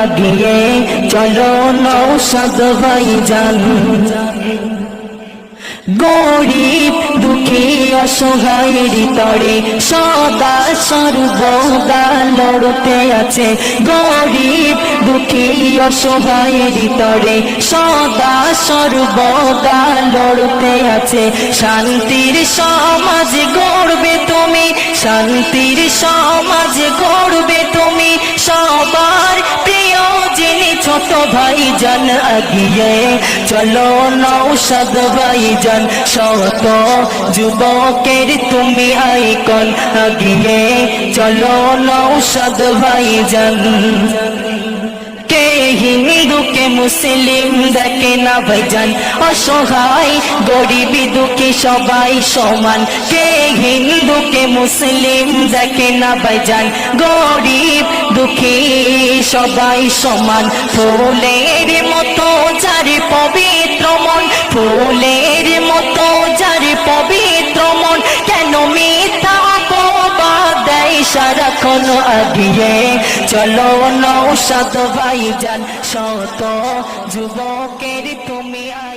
আগিয়ে চলো নৌসাদ ভাই যান গরিব দুঃখী অসহায়ের তরে সদা সর্বদা লড়তে আছে। গরিব দুঃখী অসহায়ের তরে সদা সর্বদা লড়তে আছে। শান্তির সমাজ গড়বে তুমি, শান্তির সমাজ গড়বে যিনি ছোট ভাই জান আগিয়ে, চলো নৌসদ ভাই জান শত যুবকের তুমি আইকন আগিয়ে, চলো নৌসদ ভাই জান কে হিন্দুকে মুসলিম দেখে না ভাইজান, অসহায় গরিব দুঃখী সবাই সমান। কে হিন্দুকে মুসলিম দেখে না ভাইজান, গরিব দুঃখী সবাই সমান, ফুলের মতো যার পবিত্র মন, ফুলের মতো যার পবিত্র মন, কেন মিথ্যা দেয় সারাক্ষণ আগিয়ে? চলো ভাই যান শত যুবকের তুমি আ